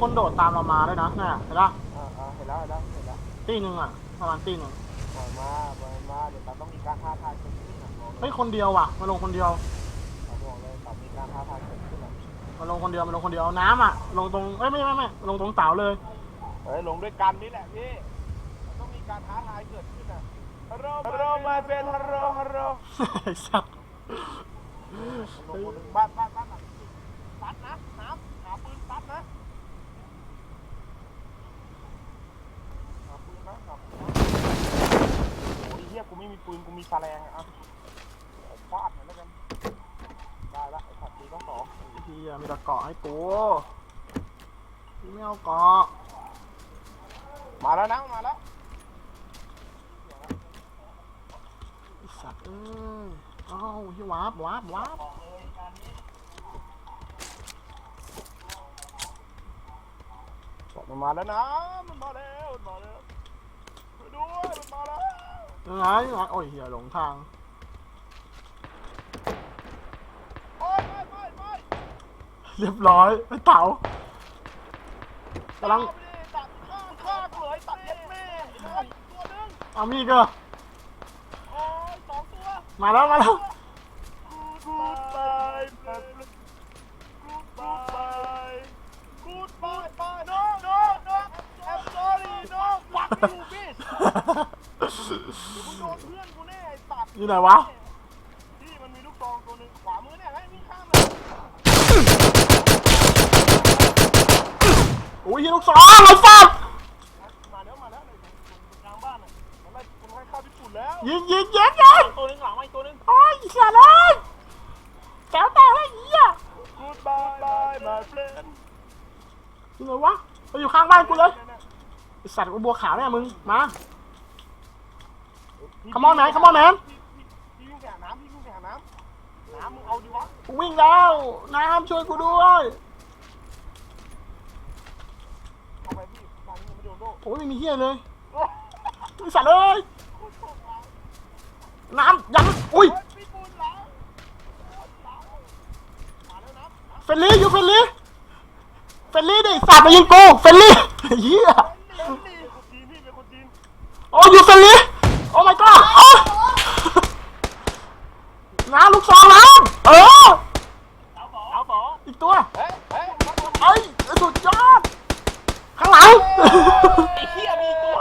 คนโดดตามเรามาด้วยนะเนี่ยเห็นปะอ่าอ่าเห็นแล้วเห็นแล้วเห็นแล้วตีหนึ่งอะประมาณตีหนึ่งปล่อยมาปล่อยมาเดี๋ยวตาต้องมีการท้าทายเกิดขึ้นอะบอกเลเฮ้ยยคนเดียวว่ะมาลงคนเดียวตาบอกเลยตามีการท้าทายเกิดขึ้นอะมาลงคนเดียวมาลงคนเดียวน้ำอะลงตรงเอ้ยไม่ไม่ไม่ลงตรงเต๋าเลย เฮ้ยลงด้วยกันนี่แหละพี่มันต้องมีการท้าทายเกิดขึ้นอะฮัลโหลฮัลโหลมาเป็นฮัลโหลฮัลโหลไอ้สัสลงคนหนึ่งบ้านบ้านบ้านหลังนี้ตัดนะน้ำหาปืนตัดนะหาปืนนะหาปืนนะโอ้ยเฮียกูไม่มี ปืนกูมีแฉลงอะฟาดหน่อยแล้วกัน ได้ละไอ้สัตว์ปืนต้องสองเฮียมีต่เกาะให้กูพี่ไม่เอาเกาะ มาแล้วนะมาแล้วไอ้สัสเอ้ยเอ้าที่วาร์ปวาร์ปวาร์ปมันมาแล้วนะ มันมาแล้ว มันมาแล้ว ไปด้วย มันมาแล้ว ยังไงยังไงโอ้ยเฮียหลงทางโอ้ยไปไปไปเรียบร้อยไอ้เต๋ากำลังตัดข้างข้างเลยตัดเย็ดแม่ตัวนึงเอามีดก็โอ้ยสองตัว มาแล้วมาแล้ว Goodbye, goodbye, goodbye, bye. No, no, no. I'm sorry, no. Fuck you, bitch. มึงโดนเพื่อนกูแน่ไอ้สัตว์อยู่ไหนวะ พี่มันมีลูกซองตัวหนึ่งขวามือเนี่ยให้วิ่งข้ามเลยโอ้ยเฮียลูกสองไอ้สัสมาแล้วมาแล้วในกลางบ้านอะมันไล่มันให้เข้าญี่ปุ่นแล้วยิงยิงยิงยิงตัวหนึงหลังมาอีกตัวหนึง โอ้ยเสียเลยแก้วแตกเลยเฮีย Goodbye, bye, my friend. อยู่ไหนวะไปอยู่ข้างบ้านกูเลยไอสัตว์กูบัวขาวเนี่ยมึง มา Come on, man, come on, man. พี่วิ่งไปหาน้ำพี่วิ่งไปหาน้ำน้ำมึงเอาดิวะกูวิ่งแล้วน้ำช่วยกูด้วยเอาไปพี่ตอนนี้ยังไม่โดนโดโอ้ยไม่มีเฮียเลยโอ้ไอสัตว์เลยน้ำยังอุ้ยยพี่ปูนหลังหลังมาแล้วน้ำเฟลลี่อยู่เฟลลี่เฟลลี่ดิสัตว์มายิงกูเฟลลี่เฮียเป็นคนจีนพี่เป็นคนจีนโอ้ยอยู่เฟลลี่โอ้ my god โอ้น้ำลูกซองน้ำเออ เอาสอง อีกตัว เฮ้ยเฮ้ยมาทำ เอ้ยสุดยอด ข้างหลัง ไอ้เหี้ยมีตัว